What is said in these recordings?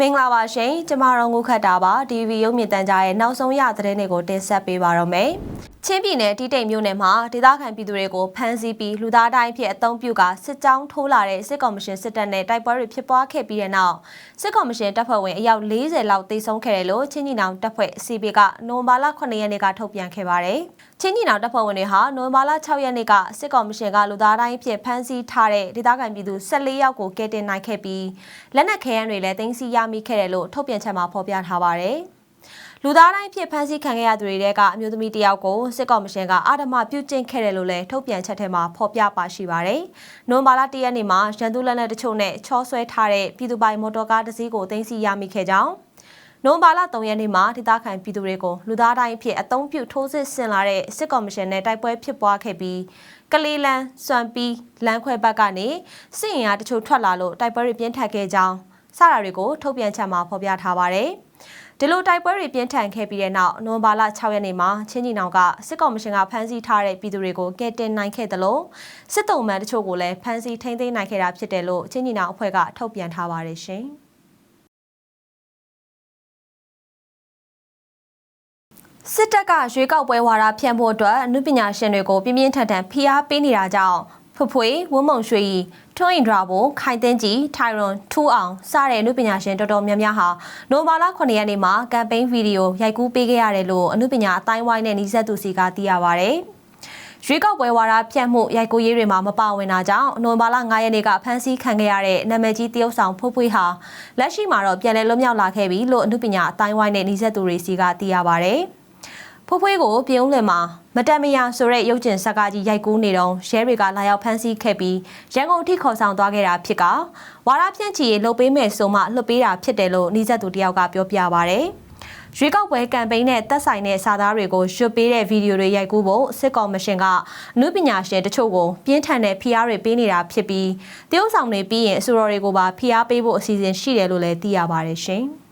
မင်္ဂလာပါရှင်ကျမတို့ငုခတ်တာပါ DV ရုပ်မြင့်တန်ကြားရဲ့နောက်ဆုံးရသတင်းတွေကိုတင်ဆက်ပေးပါတော့မယ် ချင်းပြည်နယ်တီးတိမ်မြို့နယ်မှာဒေသခံပြည်သူတွေကိုဖမ်းဆီးပြီးလူသားတိုင်းဖြစ်အုံပြုကစစ်ကြောင်းထိုးလာတဲ့စစ်ကောင်မရှင်စစ်တပ်နဲ့တိုက်ပွဲတွေဖြစ်ပွားခဲ့ပြီးတဲ့နောက်စစ်ကောင်မရှင်တပ်ဖွဲ့ဝင်အယောက်40လောက်တိတ်ဆုံးခဲ့တယ်လို့ချင်းညီနောင်တပ်ဖွဲ့ CB ကနိုဝင်ဘာလ9ရက်နေ့ကထုတ်ပြန်ခဲ့ပါတယ်ချင်းညီနောင်တပ်ဖွဲ့ဝင်တွေဟာနိုဝင်ဘာလ6ရက်နေ့ကစစ်ကောင်မရှင်ကလူသားတိုင်းဖြစ်ဖမ်းဆီးထားတဲ့ဒေသခံပြည်သူ14ယောက်ကိုကယ်တင်နိုင်ခဲ့ပြီးလက်နက်ခဲယမ်းတွေလည်းတင်စီရမိခဲ့တယ်လို့ထုတ်ပြန်ချက်မှာဖော်ပြထားပါတယ်။ လူသားတိုင်းဖြစ်ဖမ်းဆီးခံခဲ့ရသူတွေတဲကအမျိုးသမီးတစ်ယောက်ကိုစစ်ကောင်မရှင်ကအာဓမပြုကျင့်ခဲ့တယ်လို့လည်းထုတ်ပြန်ချက်ထဲမှာဖော်ပြပါရှိပါတယ်။နိုဝင်ဘာလ1ရက်နေ့မှာရန်သူလက်နက်တချို့နဲ့ချောဆွဲထားတဲ့ပြည်သူပိုင်မော်တော်ကားတစ်စီးကိုတင်စီရမိခဲ့ကြောင်းနိုဝင်ဘာလ3ရက်နေ့မှာဒေသခံပြည်သူတွေကိုလူသားတိုင်းအဖြစ်အုံပြုထိုးစစ်ဆင်လာတဲ့စစ်ကောင်မရှင်နဲ့တိုက်ပွဲဖြစ်ပွားခဲ့ပြီးကလေးလန်းစွမ်ပီးလမ်းခွဲဘက်ကနေစစ်ရင်အားတချို့ထွက်လာလို့တိုက်ပွဲတွေပြင်းထန်ခဲ့ကြောင်းစတာတွေကိုထုတ်ပြန်ချက်မှာဖော်ပြထားပါတယ်။ ဒီလိုတိုက်ပွဲတွေပြင်းထန်ခဲ့ပြီးတဲ့နောက်နိုဝင်ဘာလ6ရက်နေ့မှာချင်းကြီးနောင်ကစစ်ကောင်မရှင်ကဖမ်းဆီးထားတဲ့ပြည်သူတွေကိုကယ်တင်နိုင်ခဲ့တယ်လို့စစ်တုံးမှန်တချို့ကိုလည်းဖမ်းဆီးထိန်းသိမ်းနိုင်ခဲ့တာဖြစ်တယ်လို့ချင်းကြီးနောင်အဖွဲ့ကထုတ်ပြန်ထားပါတယ်ရှင်။စစ်တပ်ကရွေးကောက်ပွဲဝါဒဖြန့်ဖို့အတွက်အမှုပညာရှင်တွေကိုပြင်းပြင်းထန်ထန်ဖိအားပေးနေတာကြောင့် ဖွဖွေဝင်းမုံရွှေဤထွန်းရင်ဒရာဘိုခိုင်တင်းကြီးထိုင်ရွန်ထူအောင်စတဲ့အမှုပညာရှင်တော်တော်များများဟာနိုဘာလ9ရက်နေ့မှာကမ်ပိန်းဗီဒီယိုရိုက်ကူးပေးခဲ့ရတယ်လို့အမှုပညာအတိုင်းဝိုင်းနဲ့နှိစက်သူစီကသိရပါဗျ။ရွေးကောက်ပွဲဝါဒဖြန့်မှုရိုက်ကူးရေးတွေမှာမပါဝင်တာကြောင့်နိုဝင်ဘာလ9ရက်နေ့ကဖမ်းဆီးခံခဲ့ရတဲ့နာမည်ကြီးတရုတ်ဆောင်ဖွဖွေဟာလက်ရှိမှာတော့ပြန်လည်လွတ်မြောက်လာခဲ့ပြီလို့အမှုပညာအတိုင်းဝိုင်းနဲ့နှိစက်သူတွေစီကသိရပါဗျ။ ဖိုးဖွေးကိုပြုံးလင်မှာမတန်မယာဆိုတဲ့ရုပ်ကျင်ဇက်ကကြီးရိုက်ကူးနေတော့ရဲတွေကလာရောက်ဖမ်းဆီးခဲ့ပြီးရန်ကုန်ထိခေါ်ဆောင်သွားခဲ့တာဖြစ်ကဝါရဖြန့်ချီလှုပ်ပေးမယ်ဆိုမှလှုပ်ပေးတာဖြစ်တယ်လို့နှီးဆက်သူတယောက်ကပြောပြပါဗျ။ရွေးကောက်ပွဲကမ်ပိန်းနဲ့တက်ဆိုင်တဲ့စာသားတွေကိုရွတ်ပေးတဲ့ဗီဒီယိုတွေရိုက်ကူးဖို့စစ်ကော်မရှင်ကအမှုပညာရှင်တချို့ကိုပြင်းထန်တဲ့ဖိအားတွေပေးနေတာဖြစ်ပြီးတရုတ်ဆောင်တွေပြီးရင်အဆိုတော်တွေကိုပါဖိအားပေးဖို့အစီအစဉ်ရှိတယ်လို့လည်းသိရပါတယ်ရှင်။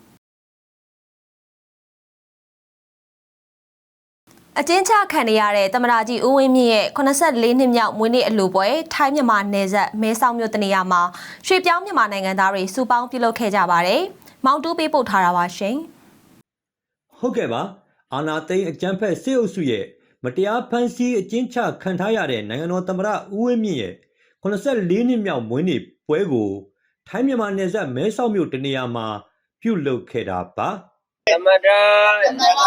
အကျဉ်းချခံရတဲ့တမရာကြီးဦးဝင်းမြင့်ရဲ့84နှစ်မြောက်မွေးနေ့အလူပွဲထိုင်းမြန်မာနယ်စပ်မဲဆောက်မြို့တနေရာမှာရွှေပြောင်းမြန်မာနိုင်ငံသားတွေစုပေါင်းပြုလုပ်ခဲ့ကြပါတယ်။မောင်တူးပေးပို့ထားတာပါရှင်။ဟုတ်ကဲ့ပါအာနာသိန်းအကြမ်းဖက်စစ်အုပ်စုရဲ့မတရားဖမ်းဆီးအကျဉ်းချခံထားရတဲ့နိုင်ငံတော်သမ္မတဦးဝင်းမြင့်ရဲ့84နှစ်မြောက်မွေးနေ့ပွဲကိုထိုင်းမြန်မာနယ်စပ်မဲဆောက်မြို့တနေရာမှာပြုလုပ်ခဲ့တာပါ သမထသမထ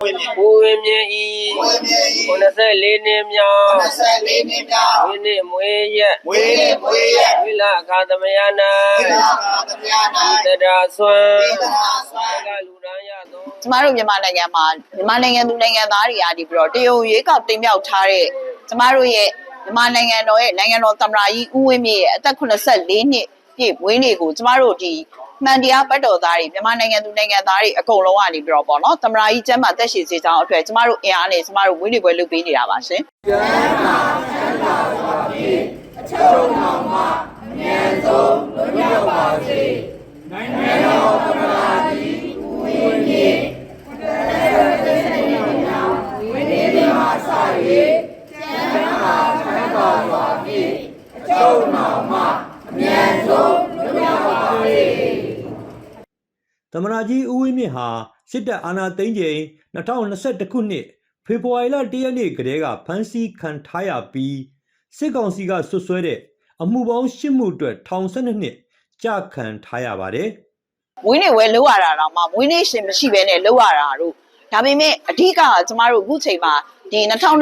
ဝိမြင့်ကိုဝင်းမြင့်ဤဝိမြင့်ဤ94နှစ်မြောက်24နှစ်မြောက်ဝိနည်းမွေးရက်ဝေးမွေးရဝိလအခါသမယနာသီလကာသမယနာတရာဆွမ်းသီလနာဆွမ်းကလူရန်ရသောကျမတို့မြန်မာနိုင်ငံမှာမြန်မာနိုင်ငံသူနိုင်ငံသားတွေကနေပြီးတော့တရုတ်ရွေးကောက်တင်မြှောက်ထားတဲ့ကျမတို့ရဲ့မြန်မာနိုင်ငံတော်ရဲ့နိုင်ငံတော်သမ္မတကြီးဦးဝင်းမြင့်ရဲ့အသက်84နှစ်ပြည့်ဝင်းနေ့ကိုကျမတို့ဒီ မှန်တရားပတ်တော်သားတွေမြန်မာနိုင်ငံသူနိုင်ငံသားတွေအကုန်လုံးကနေပြီးတော့ပေါ့နော်သမ္မတကြီးကျမ်းမာတက်ရှိစေချောင်းအတွက်ကျမတို့အင်အားနဲ့ကျမတို့ဝင်းနေပွဲလုပ်ပေးနေတာပါရှင်သမ္မတကြီး ဦးဝင်းမြင့်ဟာစစ်တပ်အာဏာသိမ်းချိန်2021ခုနှစ်ဖေဖော်ဝါရီလ1ရက်နေ့ကတည်းကဖမ်းဆီးခံထားရပြီးစစ်ကောင်စီကဆွတ်ဆွဲတဲ့အမှုပေါင်း၈မှုအတွက်ထောင်12နှစ်ကြာခံထားရပါတယ်ဝင်းနေဝဲလောက်ရတာတော့မှဝင်းနေရှင်မရှိဘဲနဲ့လောက်ရတာတို့ဒါပေမဲ့အဓိကကကျမတို့အခုချိန်မှာဒီ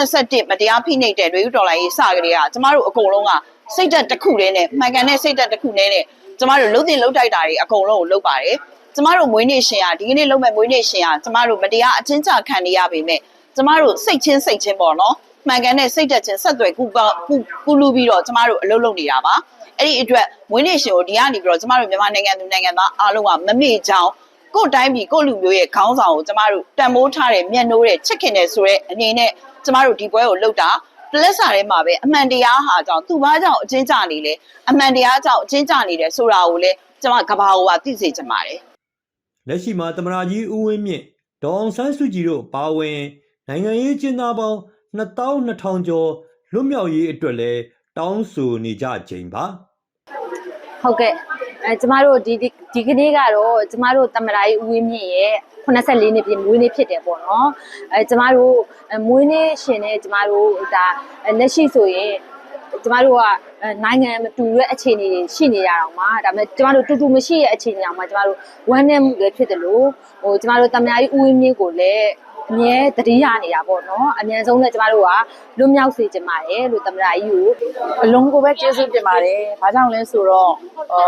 2021မတရားဖိနှိပ်တဲ့တွေဦးတော်လိုင်းရေးစကလေးကကျမတို့အကုန်လုံးကစိတ်သက်တစ်ခုတည်းနဲ့မှန်ကန်တဲ့စိတ်သက်တစ်ခုတည်းနဲ့ကျမတို့လှုပ်တင်လှုပ်တိုက်တာတွေအကုန်လုံးကိုလှုပ်ပါတယ် ကျမတို့မွေးနေ့ရှင်ကဒီကနေ့လုပ်မဲ့မွေးနေ့ရှင်ကကျမတို့မတရားအချင်းချခံနေရပေမဲ့ကျမတို့စိတ်ချင်းစိတ်ချင်းပေါ့နော်မှန်ကန်တဲ့စိတ်သက်ချင်းဆက်သွယ်ကူပါကူကူလူပြီးတော့ကျမတို့အလုပ်လုပ်နေတာပါအဲ့ဒီအတွက်မွေးနေ့ရှင်ကိုဒီကနေပြီးတော့ကျမတို့မြန်မာနိုင်ငံသူနိုင်ငံသားအားလုံးကမမေ့ကြအောင်ကိုယ့်တိုင်းပြည်ကိုယ့်လူမျိုးရဲ့ခေါင်းဆောင်ကိုကျမတို့တန်မိုးထားတဲ့မျက်နှိုးတဲ့ချစ်ခင်တဲ့ဆိုတဲ့အနေနဲ့ကျမတို့ဒီပွဲကိုလုပ်တာပလက်စာထဲမှာပဲအမှန်တရားဟာကြောင့်သူ့ဘာကြောင့်အချင်းကြနေလဲအမှန်တရားကြောင့်အချင်းကြနေတယ်ဆိုတာကိုလည်းကျမကဘာကိုပါသိစေချင်ပါတယ် လက်ရှိမှာသမ္မတကြီးဦးဝင်းမြင့်ဒေါအောင်ဆန်းစုကြည်တို့ပါဝင်နိုင်ငံရေးကျင်းသားပေါင်း2200ကျော်လွတ်မြောက်ရေးအတွက်လည်းတောင်းဆိုနေကြချိန်ပါဟုတ်ကဲ့အဲကျမတို့ဒီဒီဒီကနေ့ကတော့ကျမတို့တမရာကြီးဦးဝင်းမြင့်ရဲ့84နှစ်ပြည့်မွေးနေ့ဖြစ်တယ်ပေါ့နော်အဲကျမတို့အဲမွေးနေ့ရှင်နဲ့ကျမတို့ဒါအဲလက်ရှိဆိုရင် ကျမတို့ကအဲနိုင်ငံမတူတဲ့အခြေအနေတွေရှိနေရအောင်ပါဒါပေမဲ့ကျမတို့တူတူမရှိတဲ့အခြေအနေအောင်မှာကျမတို့ဝမ်းနည်းမှုလည်းဖြစ်တယ်လို့ဟိုကျမတို့တမရာကြီးဦးဝင်းမြင့်ကိုလည်းအမြဲတတိယနေတာပေါ့နော်အမြန်ဆုံးနဲ့ကျမတို့ကလွတ်မြောက်စေချင်ပါတယ်လို့တမရာကြီးကိုအလုံးကိုပဲကျေးဇူးတင်ပါတယ်။ဘာကြောင့်လဲဆိုတော့အာ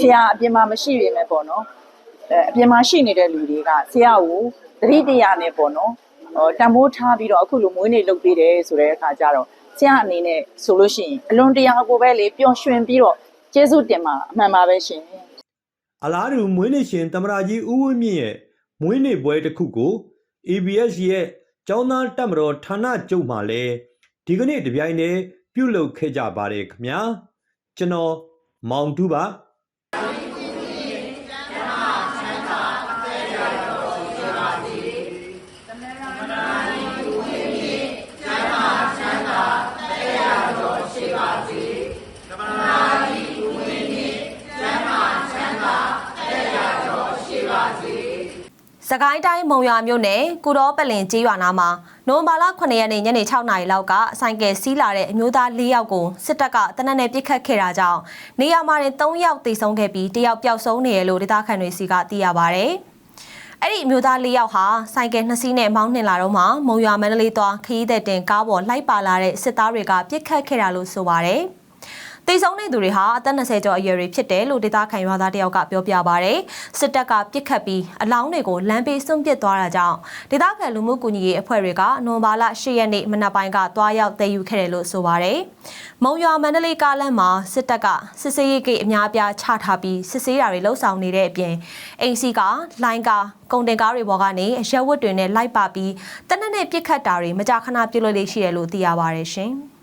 ဆရာအပြင်မှာမရှိပေမဲ့ပေါ့နော်။အဲအပြင်မှာရှိနေတဲ့လူတွေကဆရာကိုသတိတရားနဲ့ပေါ့နော်။ဟောတံမိုးထားပြီးတော့အခုလိုမွေးနေ့လုပ်ပေးတယ်ဆိုတဲ့အခါကျတော့ ဆရာအနေနဲ့ဆိုလို့ရှိရင်အလွန်တရာကိုပဲလေပျော်ရွှင်ပြီးတော့ကျေးဇူးတင်မှာအမှန်ပါပဲရှင်။အလားတူမွေးနေ့ရှင်သမရာကြီးဦးဝင်းမြင့်ရဲ့မွေးနေ့ပွဲတစ်ခုကို ABS ရဲ့ကျောင်းသားတက်မတော်ဌာနချုပ်မှလည်းဒီကနေ့တပြိုင်တည်းပြုလုပ်ခဲ့ကြပါတယ်ခင်ဗျာကျွန်တော်မောင်တူပါ ကိုင်းတိုင်းမုံရွာမြို့နယ်ကုတော်ပလင်ကျေးရွာနာမှာနိုဝင်ဘာလ9ရက်နေ့ညနေ6နာရီလောက်ကဆိုင်ကယ်စီးလာတဲ့အမျိုးသား၄ယောက်ကိုစစ်တပ်ကတနက်နေ့ပစ်ခတ်ခဲ့တာကြောင့်နေရာမှာတင်3ယောက်သေဆုံးခဲ့ပြီး1ယောက်ပျောက်ဆုံးနေရလို့ဒေသခံတွေစီကသိရပါဗျ။အဲ့ဒီအမျိုးသား၄ယောက်ဟာဆိုင်ကယ်နှစ်စီးနဲ့မောင်းနှင်လာတော့မှမုံရွာမန္တလေးသွားခရီးသည်တင်ကားပေါ်လိုက်ပါလာတဲ့စစ်သားတွေကပစ်ခတ်ခဲ့တာလို့ဆိုပါတယ်။ တေဆုံးတဲ့သူတွေဟာအသက်20ကျော်အရွယ်တွေဖြစ်တယ်လို့ဒေသခံရွာသားတယောက်ကပြောပြပါဗျ။စစ်တပ်ကပြစ်ခတ်ပြီးအလောင်းတွေကိုလမ်းပေးစွန့်ပစ်သွားတာကြောင့်ဒေသခံလူမှုကူညီရေးအဖွဲ့တွေကနိုဝင်ဘာလ10ရက်နေ့မနက်ပိုင်းကတွားရောက်တည်ယူခဲ့တယ်လို့ဆိုပါဗျ။မုံရွာမန္တလေးကားလမ်းမှာစစ်တပ်ကစစ်စေးရေးဂိတ်အများအပြားချထားပြီးစစ်ဆေးတာတွေလှုပ်ဆောင်နေတဲ့အပြင်အိမ်စီကလိုင်းကားကုန်တင်ကားတွေပေါ်ကနေအရက်ဝတ်တွေနဲ့လိုက်ပါပြီးတနက်နေ့ပြစ်ခတ်တာတွေမကြာခဏပြုလုပ်လေ့ရှိတယ်လို့သိရပါတယ်ရှင်။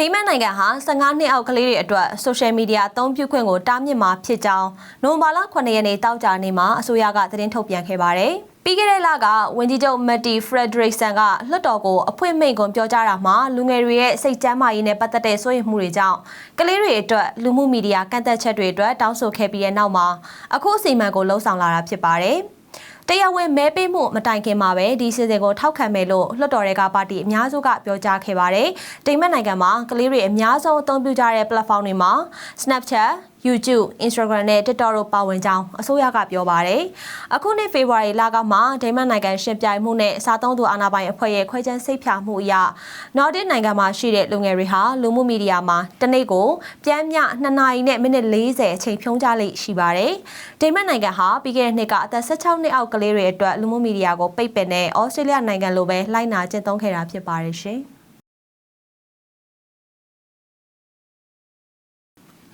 ဒိမန်နိုင်ငံဟာ15နှစ်အောက်ကလေးတွေအတွက်ဆိုရှယ်မီဒီယာအသုံးပြုခွင့်ကိုတားမြစ်မှာဖြစ်ကြောင်းနိုဝင်ဘာလ9ရက်နေ့တောက်ကြနေ့မှာအစိုးရကသတင်းထုတ်ပြန်ခဲ့ပါတယ်။ပြီးခဲ့တဲ့လကဝန်ကြီးချုပ်မက်တီဖရက်ဒရစ်ဆန်ကလွှတ်တော်ကိုအဖွင့်မိန့်ခွန်းပြောကြားတာမှာလူငယ်တွေရဲ့စိတ်ကျန်းမာရေးနဲ့ပတ်သက်တဲ့စိုးရိမ်မှုတွေကြောင့်ကလေးတွေအတွက်လူမှုမီဒီယာကန့်သက်ချက်တွေအတွက်တောင်းဆိုခဲ့ပြီးတဲ့နောက်မှာအခုအစီအမံကိုလှုံ့ဆော်လာတာဖြစ်ပါတယ်။ တရားဝင်မဲပေးမှုမတိုင်ခင်မှာပဲဒီစီစဉ်ကိုထောက်ခံမယ်လို့လွှတ်တော်တွေကပါတီအများစုကပြောကြားခဲ့ပါတယ်။တိမ်မက်နိုင်ငံမှာကလေးတွေအများဆုံးအသုံးပြုကြတဲ့ platform တွေမှာ Snapchat YouTube, Instagram နဲ့ TikTok တို့ပါဝင်ကြောင်းအစိုးရကပြောပါတယ်။အခုနှစ်ဖေဖော်ဝါရီလကမှဒိမန်နိုင်ငံရှင်ပြိုင်မှုနဲ့စားသုံးသူအာဏာပိုင်အဖွဲ့ရဲ့ခွဲခြမ်းစိတ်ဖြာမှုအရနော်ဒစ်နိုင်ငံမှာရှိတဲ့လူငယ်တွေဟာလူမှုမီဒီယာမှာတစ်နေ့ကိုပြန်မြ2နာရီနဲ့မိနစ်40အချိန်ဖြုံးကြလိမ့်ရှိပါတယ်။ဒိမန်နိုင်ငံဟာပြီးခဲ့တဲ့နှစ်ကအသက်16နှစ်အောက်ကလေးတွေအတွက်လူမှုမီဒီယာကိုပိတ်ပင်တဲ့ဩစတြေးလျနိုင်ငံလိုပဲလိုက်နာကျင့်သုံးခဲ့တာဖြစ်ပါတယ်ရှင်။